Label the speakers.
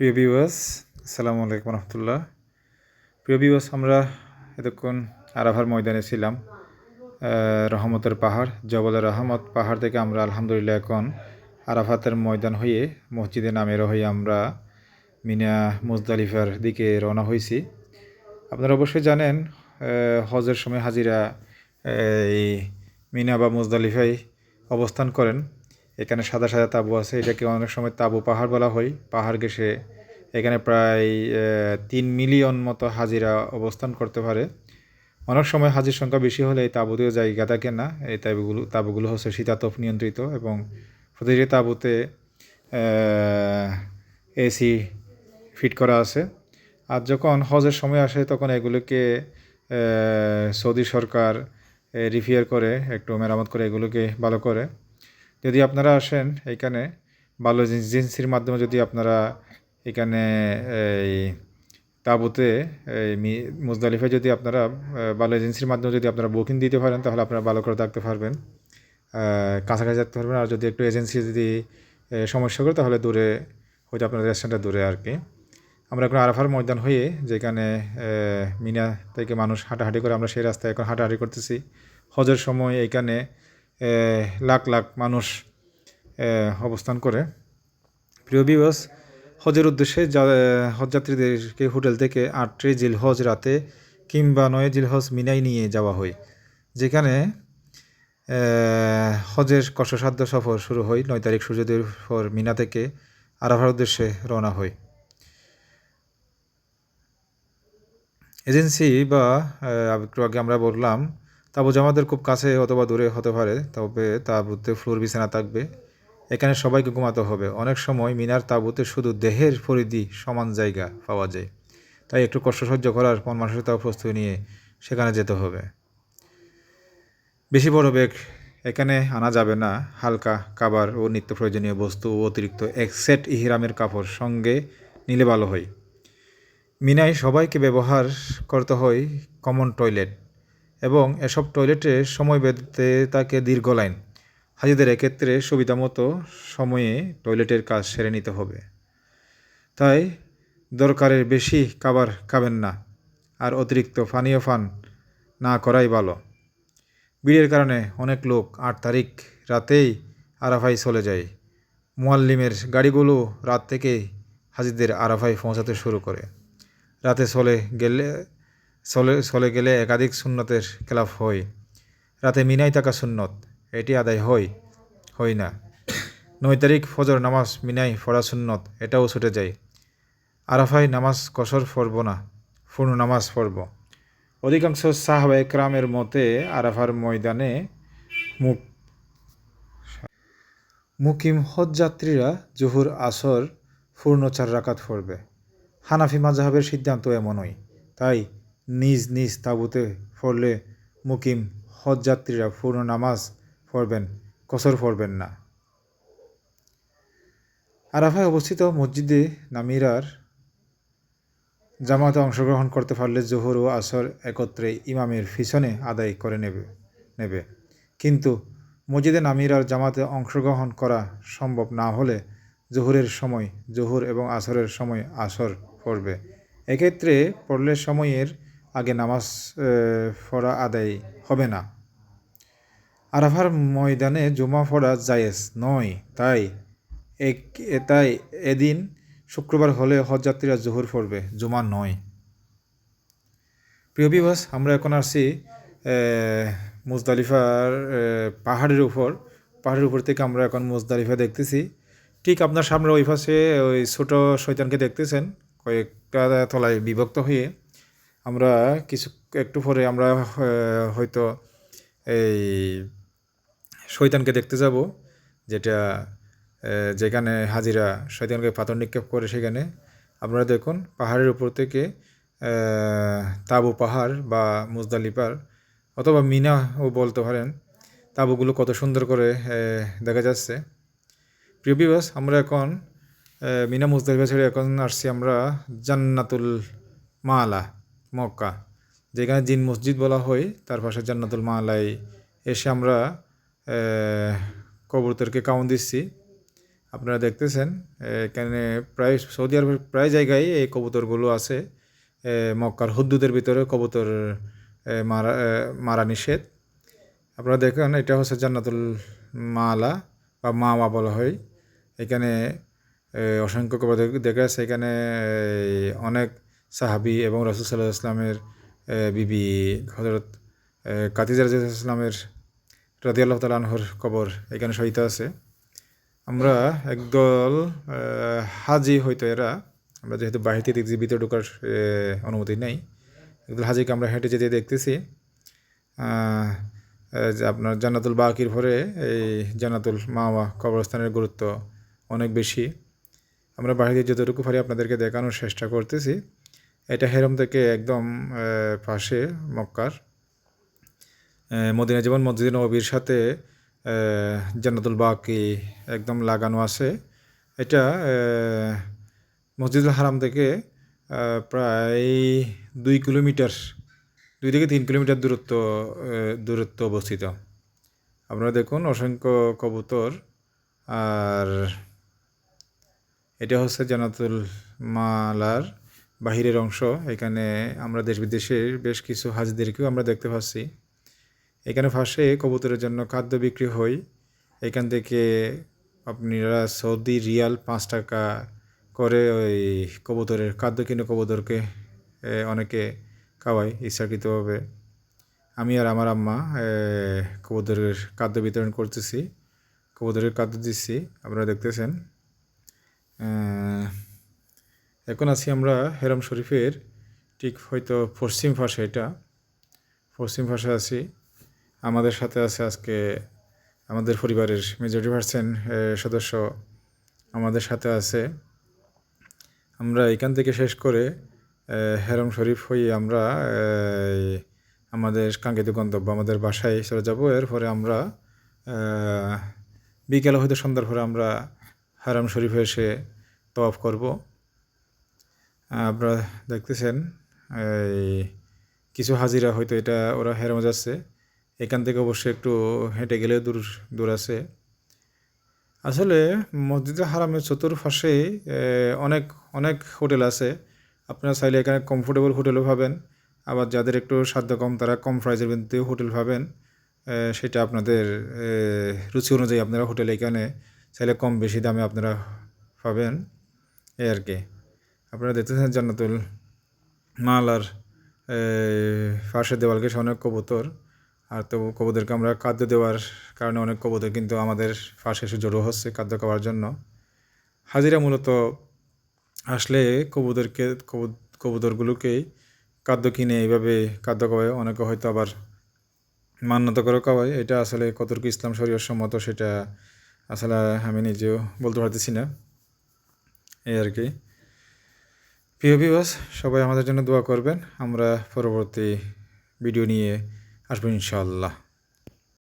Speaker 1: প্রিয় বিওয়াস আসসালামু আলাইকুম রহমতুল্লাহ। প্রিয় বিওয়াস আমরা এতক্ষণ আরাফার ময়দানে ছিলাম রহমতের পাহাড় জবলের রহমত পাহাড় থেকে আমরা আলহামদুলিল্লাহ এখন আরাফাতের ময়দান হয়ে মসজিদে নামের হয়ে আমরা মিনা মুজদালিফার দিকে রওনা হয়েছি। আপনারা অবশ্যই জানেন হজের সময় হাজিরা এই মিনা বা মুজদালিফায় অবস্থান করেন। এখানে সাদা সাদা তাঁবু আছে। এটাকে অনেক সময় তাঁবু পাহাড় বলা হয়। পাহাড় ঘেসে এখানে প্রায় তিন মিলিয়ন মতো হাজিরা অবস্থান করতে পারে। অনেক সময় হাজির সংখ্যা বেশি হলে এই তাঁবুতেও জায়গা থাকে না। এই তাঁবুগুলো তাঁবুগুলো হচ্ছে শীতাতপ নিয়ন্ত্রিত এবং প্রতিটি তাঁবুতে এসি ফিট করা আছে। আর যখন হজের সময় আসে, তখন এগুলোকে সৌদি সরকার রিফিয়ার করে, একটু মেরামত করে এগুলোকে ভালো করে। যদি আপনারা আসেন এখানে ভালো এজেন্সির মাধ্যমে যদি আপনারা এখানে এই তাঁবুতে এই মুজদালিফায় যদি আপনারা ভালো এজেন্সির মাধ্যমে যদি আপনারা বুকিং দিতে পারেন তাহলে আপনারা ভালো করে থাকতে পারবেন। কাছাকাছি থাকতে পারবেন। আর যদি একটু এজেন্সি যদি সমস্যা করে তাহলে দূরে হয়তো আপনার রেস্টুরেন্টটা দূরে আর কি। আমরা এখন আরাফার ময়দান হয়ে যেখানে মিনা থেকে মানুষ হাঁটাহাঁটি করে আমরা সেই রাস্তায় এখন হাঁটাহাঁটি করতেছি। হজের সময় আহ, লাখ লাখ মানুষ অবস্থান করে। প্রিয় বিবাস হজের উদ্দেশ্যে হজযাত্রীদেরকে হোটেল থেকে আটটি জিলহজ রাতে কিংবা নয় জিলহজ মিনাই নিয়ে যাওয়া হয়, যেখানে হজের কষ্টসাধ্য সফর শুরু হয় নয় তারিখ সূর্যোদয়ের পর মিনা থেকে আরাফার উদ্দেশ্যে রওনা হয়। এজেন্সি বা একটু আগে আমরা বললাম তাবু জামাদের খুব কাছে অথবা দূরে হতে পারে, তবে তাঁবুতে ফ্লোর বিছানা থাকবে। এখানে সবাইকে ঘুমাতে হবে। অনেক সময় মিনার তাঁবুতে শুধু দেহের পরিধি সমান জায়গা পাওয়া যায়। তাই একটু কষ্ট সহ্য করার মন মানসিকতা প্রস্তুতি নিয়ে সেখানে যেতে হবে। বেশি বড় ব্যাগ এখানে আনা যাবে না। হালকা কাবার ও নিত্য প্রয়োজনীয় বস্তু ও অতিরিক্ত এক সেট ইহরামের কাপড় সঙ্গে নিলে ভালো হয়। মিনায় সবাইকে ব্যবহার করতে হয় কমন টয়লেট এবং এসব টয়লেটে সময় বেঁধতে তাকে দীর্ঘ লাইন। হাজিদের এক্ষেত্রে সুবিধা মতো সময়ে টয়লেটের কাজ সেরে নিতে হবে। তাই দরকারের বেশি খাবার খাবেন না আর অতিরিক্ত পানীয় পান না করাই ভালো। ভিড়ের কারণে অনেক লোক আট তারিখ রাতেই আরাফাই চলে যায়। মোয়াল্লিমের গাড়িগুলো রাত থেকেই হাজিদের আরাফাই পৌঁছাতে শুরু করে। রাতে চলে গেলে চলে চলে গেলে একাধিক সুন্নতের খেলাফ হয় রাতে মিনাই থাকা সুন্নত, এটি আদায় হয় হয় না। নয় তারিখ ফজর নামাজ, মিনাই পড়া সুন্নত, এটাও ছুটে যায়। আরাফাই নামাজ কসর পড়ব না, পূর্ণ নামাজ পড়ব। অধিকাংশ সাহাবা একরামের মতে আরাফার ময়দানে মুখ মুকিম হজযাত্রীরা জহুর আসর পূর্ণ চার রাকাত পড়বে। হানাফি মাজাহাবের সিদ্ধান্ত এমনই, তাই নিজ নিজ তাঁবুতে পড়লে মুকিম হজযাত্রীরা পূর্ণ নামাজ পড়বেন, কসর পড়বেন না। আরাফায় অবস্থিত মসজিদে নামিরার জামাতে অংশগ্রহণ করতে পারলে জোহর ও আসর একত্রে ইমামের পিছনে আদায় করে নেবে নেবে। কিন্তু মসজিদে নামিরার জামাতে অংশগ্রহণ করা সম্ভব না হলে জোহরের সময় জোহর এবং আসরের সময় আসর পড়বে। এক্ষেত্রে পড়লে সময়ের আগে নামাজ পড়া আদায় হবে না। আরাফার ময়দানে জুমা পড়া জায়েজ নয়, তাই এক, তাই এদিন শুক্রবার হলে হজযাত্রীরা জোহর পড়বে, জুমা নয়। প্রিয় বিবাস আমরা এখন আসছি মুজদালিফার পাহাড়ের উপর। পাহাড়ের উপর থেকে আমরা এখন মুজদালিফা দেখতেছি। ঠিক আপনার সামনে ওই পাশে ওই ছোট শৈতানকে দেখতেছেন, কয়েকটা তলায় বিভক্ত হয়ে। আমরা কিছু, একটু পরে আমরা হয়তো এই শৈতানকে দেখতে যাব, যেটা যেখানে হাজিরা শৈতানকে পাথর নিক্ষেপ করে সেখানে। আপনারা দেখুন, পাহাড়ের উপর থেকে তাবু পাহাড় বা মুজদালিপার অথবা মিনাও বলতে পারেন, তাবুগুলো কত সুন্দর করে দেখা যাচ্ছে। প্রিয় বিবাস আমরা এখন মিনা মুজদালিফা ছেড়ে এখন আসছি আমরা জান্নাতুল মালা। মক্কা, যেখানে জিন মসজিদ বলা হয়, তার পাশে জান্নাতুল মালায় এসে আমরা কবুতরকে কাউন দিচ্ছি। আপনারা দেখতেছেন, এখানে প্রায় সৌদি আরবের প্রায় জায়গায় এই কবুতরগুলো আছে। মক্কার হুদ্দুদের ভিতরে কবুতর মারা মারা নিষেধ। আপনারা দেখেন, এটা হচ্ছে জান্নাতুল মালা, বা মাওয়া বলা হয়। এখানে অসংখ্য কবুতর দেখা যাচ্ছে, এখানে অনেক সাহাবি এবং রসুল সাল্লাহ ইসলামের বিবি হজরত কাতিজা রাজা ইসলামের রাজি আল্লাহ তাল আনহর কবর, এখানে সহিত আছে। আমরা একদল হাজি হয়তো এরা, আমরা যেহেতু বাহির দেখছি, ভিতরে ঢোকার অনুমতি নেই। একদল হাজিকে আমরা হেঁটে যেতে দেখতেছি। যে আপনার জান্নাতুল বাকির ভরে এই জান্নাতুল মাওয়া কবরস্থানের গুরুত্ব অনেক বেশি। আমরা বাইরে যতটুকু পারি আপনাদেরকে দেখানোর চেষ্টা করতেছি। এটা হেরম থেকে একদম পাশে মক্কার। মদিনা জীবন মসজিদ নবীর সাথে জান্নাতুল বাকি একদম লাগানো আছে। এটা মসজিদুল হারাম থেকে প্রায় দুই কিলোমিটার, দুই থেকে তিন কিলোমিটার দূরত্ব দূরত্ব অবস্থিত। আপনারা দেখুন অসংখ্য কবুতর, আর এটা হচ্ছে জান্নাতুল মালার বাহিরের অংশ, এখানে আমরা দেশ বিদেশের বেশ কিছু হাজিদেরকেও আমরা দেখতে পাচ্ছি। এখানে ফাঁসে কবুতরের জন্য খাদ্য বিক্রি হয়। এখান থেকে আপনারা সৌদি রিয়াল পাঁচ টাকা করে ওই কবুতরের খাদ্য কিনে কবুতরকে অনেকে খাওয়ায় ইচ্ছাকৃতভাবে। আমি আর আমার আম্মা কবুতরের খাদ্য বিতরণ করতেছি। কবুতরের খাদ্য দিচ্ছি, আপনারা দেখতেছেন। এখন আছি আমরা হেরাম শরীফের ঠিক হয়তো পশ্চিম পাশে এটা। পশ্চিম পাশে আছি। আমাদের সাথে আছে আজকে আমাদের পরিবারের মেজরিটি পার্সেন্ট সদস্য আমাদের সাথে আছে। আমরা এখান থেকে শেষ করে হেরম শরীফ হয়ে আমরা আমাদের কাঙ্ক্ষিত গন্তব্য আমাদের বাসায় চলে যাব। এরপরে আমরা বিকেলে হয়তো সন্ধ্যার পরে আমরা হারাম শরীফে এসে তফ করব। আপনারা দেখতেছেন, এই কিছু হাজিরা হয়তো এটা ওরা হেরামে যাচ্ছে এখান থেকে অবশ্যই একটু হেঁটে গেলে দূর দূর আছে। আসলে মসজিদে হারামের চতুর্পাশে অনেক অনেক হোটেল আছে। আপনারা চাইলে এখানে কমফোর্টেবল হোটেলও পাবেন। আবার যাদের একটু সাধ্য কম, তারা কম প্রাইসের মধ্যেও হোটেল পাবেন। সেটা আপনাদের রুচি অনুযায়ী আপনারা হোটেল এখানে চাইলে কম বেশি দামে আপনারা পাবেন। এই আর কি। আপনারা দেখতেছেন জান্নাতুল মালার ফাঁসের দেওয়াল ঘেসে অনেক কবুতর। আর তো কবুতরকে আমরা খাদ্য দেওয়ার কারণে অনেক কবুতর কিন্তু আমাদের ফাঁসে এসে জড়ো হচ্ছে খাদ্য খাওয়ার জন্য। হাজিরা মূলত আসলে কবুতরকে কবু- কবুতরগুলোকেই খাদ্য কিনে এইভাবে খাদ্য খাওয়ায়। অনেকে হয়তো আবার মান্যতা করে খাওয়ায়। এটা আসলে কতটুকু ইসলাম শরীয় সম্মত সেটা আসলে আমি নিজেও বলতে পারতেছি না। এই আর কি। প্রিয় বিবাস সবাই আমাদের জন্য দোয়া করবেন। আমরা পরবর্তী ভিডিও নিয়ে আসব ইনশাআল্লাহ।